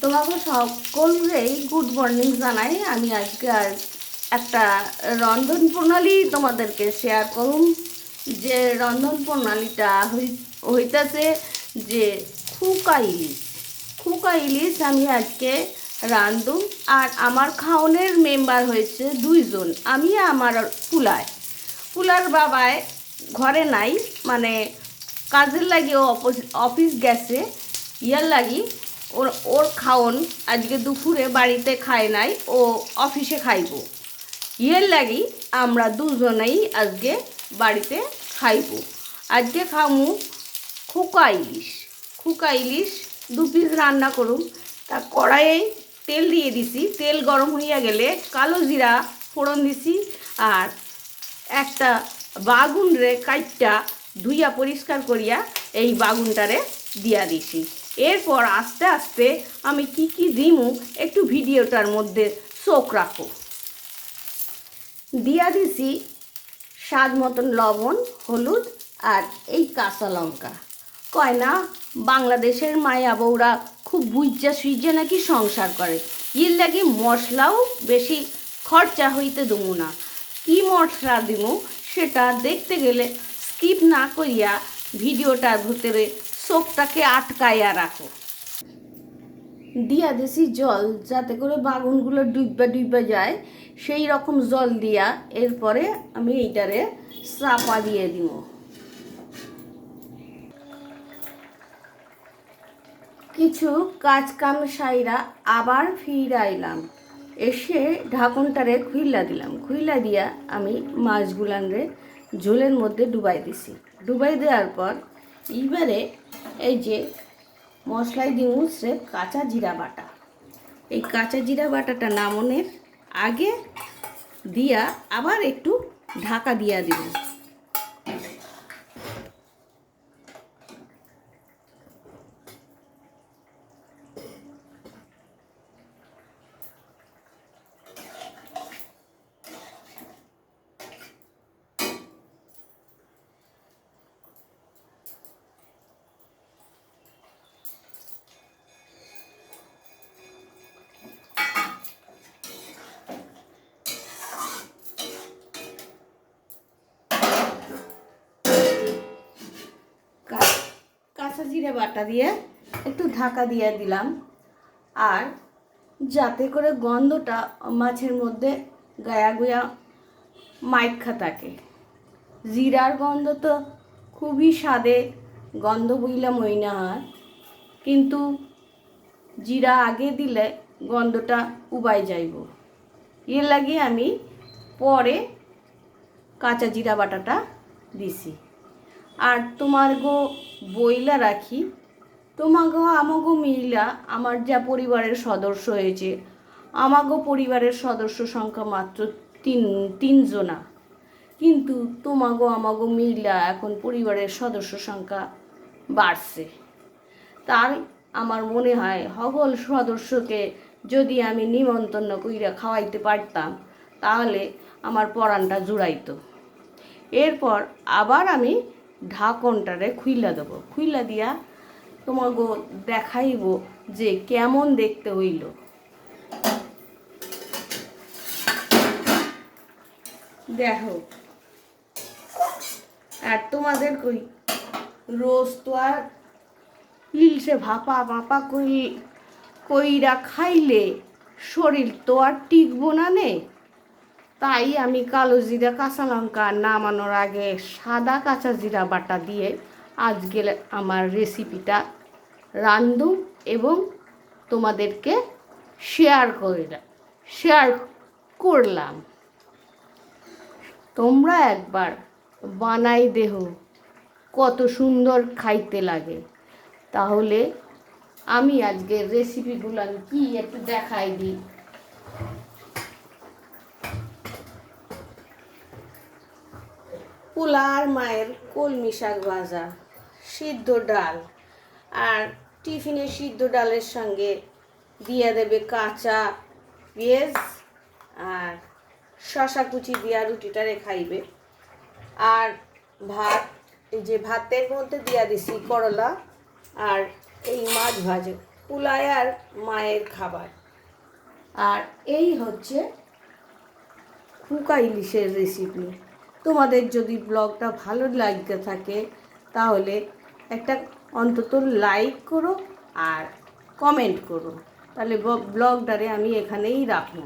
তোমাকে সকলকেই good morning জানাই। আমি আজকে আর একটা রন্ধন প্রণালী তোমাদেরকে শেয়ার করুন। যে রন্ধন প্রণালীটা হই- হইতাছে যে খুকা ইলিশ। খুকা ইলিশ আমি আজকে রান্ধুম আর আমার খাওনের মেম্বার হয়েছে দুইজন। আমি আমার পুলায়। পুলার বাবায় ঘরে নাই মানে কাজের লাগি ও অফিস গেছে। ইয়ার লাগি ওর ওর খাওন আজকে দুপুরে বাড়িতে খায় নাই, ও অফিসে খাইব। ইয়ের লাগি আমরা দুজনেই আজকে বাড়িতে খাইব। আজকে খামু খোকা ইলিশ। খোকা ইলিশ দু পিস রান্না করুম। তা কড়াইয়ে তেল দিয়ে দিছি। তেল গরম হইয়া গেলে কালো জিরা ফোড়ন দিছি আর একটা বাগুন রে কাইটটা ধুইয়া পরিষ্কার করিয়া এই বাগুনটারে দিয়া দিছি। এরপর আস্তে আস্তে আমি কি কি দিমু একটু ভিডিওটার মধ্যে চোখ রাখো। দিয়া দিছি স্বাদ মতন লবণ, হলুদ আর এই কাঁচা লঙ্কা। কয় না, বাংলাদেশের মায়া বউরা খুব বুঝা সুইজা নাকি সংসার করে। ইর লাগে মশলাও বেশি খরচা হইতে দেবো না। কি মশলা দিব সেটা দেখতে গেলে স্কিপ না করিয়া ভিডিওটার ভিতরে চোখটাকে আটকাইয়া রাখো। দিয়া দিছি জল যাতে করে বাগুনগুলো ডুববা ডুববা যায়, সেই রকম জল দিয়া এরপরে আমি এইটারে চাপা দিয়ে দিব। কিছু কাজ কাম সাইরা আবার ফিরাইলাম। এসে ঢাকনটারে খুইলা দিলাম। খুইলা দিয়া আমি মাছগুলানরে ঝোলের মধ্যে ডুবাই দিছি। ডুবাই দেওয়ার পর এইবারে এই যে মশলায় দিব সে কাঁচা জিরা বাটা। এই কাঁচা জিরা বাটাটা নামনের আগে দিয়া আবার একটু ঢাকা দিয়া দিব। কাঁচা জিরে বাটা দিয়ে একটু ঢাকা দিয়ে দিলাম। আর যাতে করে গন্ধটা মাছের মধ্যে গায়া গুয়া মাইখা থাকে। জিরার গন্ধ তো খুবই স্বাদে, গন্ধ বইলা মইনা হয় কিন্তু জিরা আগে দিলে গন্ধটা উবাই যাইব। এর লাগে আমি পরে কাঁচা জিরা বাটাটা দিছি। আর তোমার গো বইলা রাখি তোমাগো আমাগো মিলা, আমার যা পরিবারের সদস্য হয়েছে, আমাগো পরিবারের সদস্য সংখ্যা মাত্র তিন, তিনজনা। কিন্তু তোমাগো আমাগো মিলা, এখন পরিবারের সদস্য সংখ্যা বাড়ছে। তাই আমার মনে হয় হগল সদস্যকে যদি আমি নিমন্ত্রণ কইরা খাওয়াইতে পারতাম, তাহলে আমার পরানটা জুড়াইতো। এরপর আবার আমি ঢাকনটারে খুইলা দেবো। খুইলা দিয়া তোমাকে দেখাইব যে কেমন দেখতে হইল। দেখো, আর তোমাদের কই, রোজ তো আর ইলসে ভাপা ভাপা কই, কইরা খাইলে শরীর তো আর টিকবো না নে। তাই আমি কালো জিরা, কাঁচা লঙ্কা নামানোর আগে সাদা কাঁচা জিরা বাটা দিয়ে আজকে আমার রেসিপিটা রান্ধুম এবং তোমাদেরকে শেয়ার করলাম শেয়ার করলাম। তোমরা একবার বানাই দেহ, কত সুন্দর খাইতে লাগে। তাহলে আমি আজকের রেসিপিগুলো কি একটু দেখাই দিই। পোলার মায়ের কলমি শাক ভাজা, সিদ্ধ ডাল আর টিফিনে সিদ্ধ ডালের সঙ্গে দিয়ে দেবে কাঁচা পেঁয়াজ আর শশা কুচি দিয়া রুটিটারে খাইবে। আর ভাত, এই যে ভাতের মধ্যে দিয়া দিছি করলা আর এই মাছ ভাজে, পুলায় আর মায়ের খাবার। আর এই হচ্ছে কুকা ইলিশের রেসিপি তোমাদের যদি ব্লগটা ভালো লাগতে থাকে, তাহলে একটা অন্তত লাইক করো আর কমেন্ট করো। তাহলে ব্লগটারে আমি এখানেই রাখব।